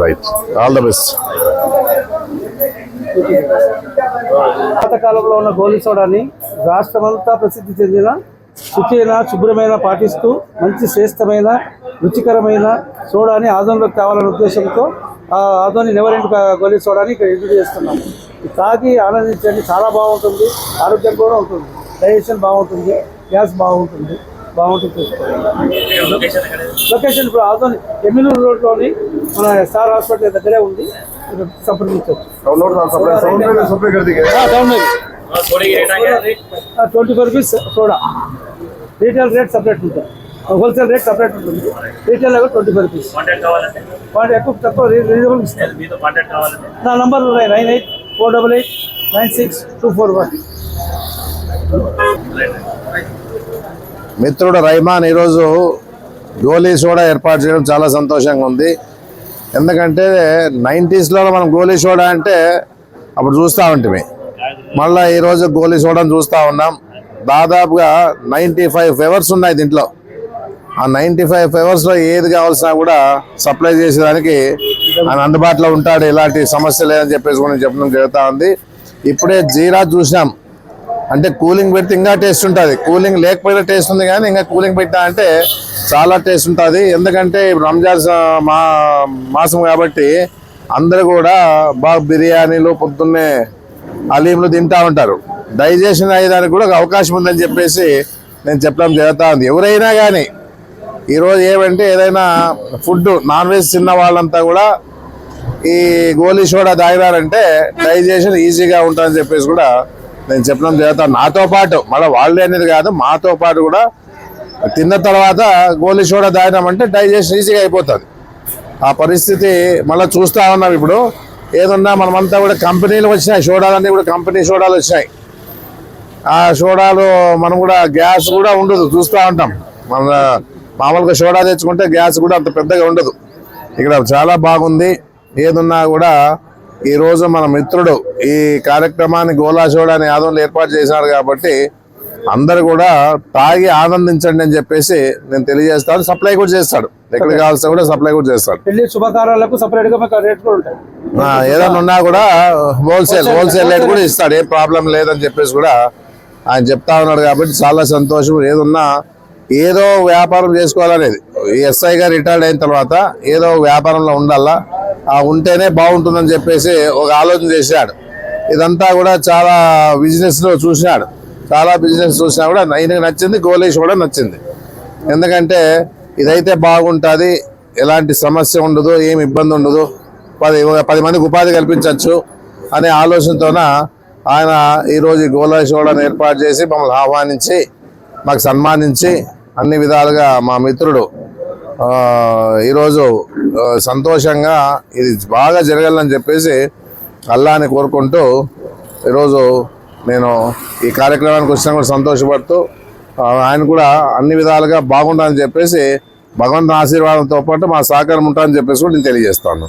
Right all the best పాతకాలంలో ఉన్న గోలీ సోడాని రాష్ట్రమంతా ప్రసిద్ధి చెందిన శుచైన శుభ్రమైన పాటిస్తూ మంచి శ్రేష్టమైన రుచికరమైన సోడాని ఆదోన్లోకి తేవాలనే ఉద్దేశంతో ఆ ఆదోని నెవరెంట్ గోలీ సోడాని ఇక్కడ ఇంట్రడ్యూస్ చేస్తున్నాము తాగి ఆనందించండి. చాలా బాగుంటుంది. ఆరోగ్యం కూడా ఉంటుంది. డైజెషన్ బాగుంటుంది. గ్యాస్ బాగుంటుంది. బాగుంటుంది చూసుకోండి. లొకేషన్ ఇప్పుడు ఆదోని ఎమ్మినూరు రోడ్లోని మన స్టార్ హాస్పిటల్ దగ్గరే ఉంది. సంప్రదించవచ్చు. Twenty five rupees soda retail rate separate ఉంటుంది. హోల్సేల్ రేట్ సపరేట్ ఉంటుంది. Retail level twenty five rupees వాటి ఎక్కువ తక్కువ రీజనబుల్ నా number nine eight four double eight nine six two four one. మిత్రుడు రైమాన్ ఈరోజు గోలీ సోడా ఏర్పాటు చేయడం చాలా సంతోషంగా ఉంది. ఎందుకంటే నైంటీస్లో మనం గోలీ సోడా అంటే అప్పుడు చూస్తూ ఉంటుంది మళ్ళీ ఈరోజు గోలీ సోడాను చూస్తూ ఉన్నాం. దాదాపుగా నైంటీ ఫైవ్ ఫేవర్స్ ఉన్నాయి దీంట్లో. ఆ నైంటీ ఫైవ్ ఫేవర్స్లో ఏది కావాల్సినా కూడా సప్లై చేసేదానికి ఆయన అందుబాటులో ఉంటాడు. ఎలాంటి సమస్య లేదని చెప్పేసి కూడా చెప్పడం జరుగుతూ ఉంది. ఇప్పుడే జీరా చూసినాం. అంటే కూలింగ్ పెడితే ఇంకా టేస్ట్ ఉంటుంది. కూలింగ్ లేకపోయినా టేస్ట్ ఉంది కానీ ఇంకా కూలింగ్ పెట్టా అంటే చాలా టేస్ట్ ఉంటుంది. ఎందుకంటే ఇప్పుడు రంజాన్ మా మాసం కాబట్టి అందరు కూడా బాగా బిర్యానీలు పొద్దున్నే అలీంలు తింటూ ఉంటారు. డైజెషన్ అయ్యేదానికి కూడా ఒక అవకాశం ఉందని చెప్పేసి నేను చెప్పడం జరుగుతూ ఉంది. ఎవరైనా కానీ ఈరోజు ఏమంటే ఏదైనా ఫుడ్ నాన్ వెజ్ తిన్న వాళ్ళంతా కూడా ఈ గోలీ సోడా తాగినారంటే డైజెషన్ ఈజీగా ఉంటుందని చెప్పేసి కూడా నేను చెప్పడం జరుగుతాను నాతో పాటు మళ్ళీ వాళ్ళే అనేది కాదు మాతో పాటు కూడా తిన్న తర్వాత గోలీ సోడా తాగినామంటే డైజెషన్ ఈజీగా అయిపోతుంది. ఆ పరిస్థితి మళ్ళీ చూస్తా ఉన్నాం ఇప్పుడు. ఏదన్నా మనమంతా కూడా కంపెనీలు వచ్చినాయి సోడాలన్నీ కూడా కంపెనీ సోడాలు వచ్చినాయి. ఆ సోడాలు మనం కూడా గ్యాస్ కూడా ఉండదు చూస్తూ ఉంటాం. మన మామూలుగా సోడా తెచ్చుకుంటే గ్యాస్ కూడా అంత పెద్దగా ఉండదు. ఇక్కడ చాలా బాగుంది. ఏదున్నా కూడా ఈ రోజు మన మిత్రుడు ఈ కార్యక్రమాన్ని గోలా సోడాని ఆదంలో ఏర్పాటు చేశాడు కాబట్టి అందరు కూడా తాగి ఆనందించండి అని చెప్పేసి నేను తెలియజేస్తాను. సప్లై కూడా చేస్తాడు. ఎక్కడ కావాల్సిన కూడా సప్లై కూడా చేస్తాడు. పెళ్ళి శుభకార్యాలకు సపరేట్గా మీకు రేట్ కూడా ఉంటాయి. ఆ, ఏదైనా ఉన్నా కూడా హోల్సేల్ హోల్సేల్ రేట్ కూడా ఇస్తాడు. ఏ ప్రాబ్లం లేదని చెప్పేసి కూడా ఆయన చెప్తా ఉన్నాడు కాబట్టి చాలా సంతోషం. ఏదున్నా ఏదో వ్యాపారం చేసుకోవాలనేది. ఈ ఎస్ఐ గారు రిటైర్డ్ అయిన తర్వాత ఏదో వ్యాపారంలో ఉండాలా? ఉంటేనే బాగుంటుందని చెప్పేసి ఒక ఆలోచన చేశాడు. ఇదంతా కూడా చాలా బిజినెస్లో చూసినాడు. చాలా బిజినెస్ చూసినా కూడా ఆయనకు నచ్చింది గోలేష్ కూడా నచ్చింది. ఎందుకంటే ఇదైతే బాగుంటుంది ఎలాంటి సమస్య ఉండదు ఏమి ఇబ్బంది ఉండదు పది పది మందికి ఉపాధి కల్పించవచ్చు అనే ఆలోచనతోన ఆయన ఈరోజు ఈ గోలా ఏర్పాటు చేసి మమ్మల్ని ఆహ్వానించి మాకు సన్మానించి అన్ని విధాలుగా మా మిత్రుడు ఈరోజు సంతోషంగా ఇది బాగా జరగాలని చెప్పేసి అల్లాని కోరుకుంటూ ఈరోజు నేను ఈ కార్యక్రమానికి వచ్చినా కూడా సంతోషపడుతూ ఆయన కూడా అన్ని విధాలుగా బాగుండాలని చెప్పేసి భగవంతుని ఆశీర్వాదంతో పాటు మా సహకారం ఉంటుందని చెప్పేసి కూడా నేను తెలియజేస్తాను.